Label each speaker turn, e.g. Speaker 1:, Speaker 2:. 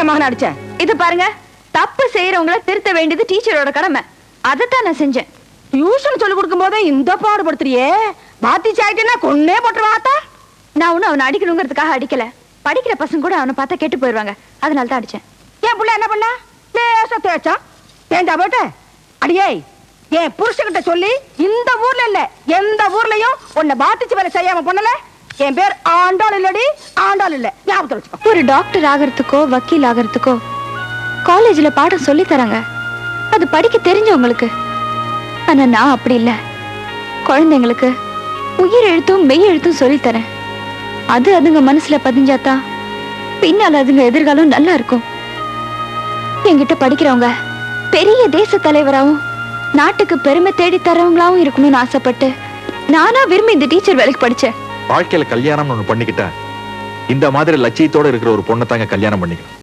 Speaker 1: என் மகன் அடிச்சேன்.
Speaker 2: இது பாருங்க தப்பு செய்யறவங்கள திருத்த வேண்டியது டீச்சரோட கடமை. அதைத்தான் நான் செஞ்சேன்.
Speaker 1: டியூஷன் சொல்லி கொடுக்கும் போதே இந்த பாடுபடுத்துறியே. பாத்தி சாயிட்டேன்னா கொன்னே போட்டுருவாத்தா
Speaker 2: நான் ஒன்னும் அவனை அடிக்கணுங்கிறதுக்காக அடிக்கல. படிக்கிற பசங்க கூட அவனை பார்த்தா கெட்டு போயிடுவாங்க. அதனால தான் அடிச்சேன்.
Speaker 1: என் பிள்ளை என்ன பண்ணா? லேசா தேய்ச்சான். தேஞ்சா போட்டு அடியே என் புருஷன்கிட்ட சொல்லி இந்த ஊர்ல இல்ல எந்த ஊர்லயும் உன்னை பாத்திச்சு வேலை செய்யாம பண்ணல என் பேர் ஆண்டாள் இல்லடி ஆண்டாள் இல்ல. ஞாபகத்துல வச்சுக்கோ.
Speaker 2: ஒரு டாக்டர் ஆகிறதுக்கோ வக்கீல் ஆகிறதுக்கோ காலேஜ்ல பாடம் சொல்லி தராங்க. அது படிக்க தெரிஞ்சவங்களுக்கு. ஆனா நான் அப்படி இல்ல. குழந்தைங்களுக்கு உயிர் எழுத்தும் மெய் எழுத்தும் சொல்லி தரேன். அது அதுங்க மனசுல பதிஞ்சாதான் பின்னால அதுங்க எதிர்காலம் நல்லா இருக்கும். என்கிட்ட படிக்கிறவங்க பெரிய தேச தலைவராவும் நாட்டுக்கு பெருமை தேடி தரவங்களாவும் இருக்கணும்னு ஆசைப்பட்டு நானா விரும்பி இந்த டீச்சர் வேலைக்கு படிச்சேன்.
Speaker 3: வாழ்க்கையில கல்யாணம்னு ஒன்று பண்ணிக்கிட்டா இந்த மாதிரி லட்சியத்தோட இருக்கிற ஒரு பொண்ணை தாங்க கல்யாணம் பண்ணிக்கணும்.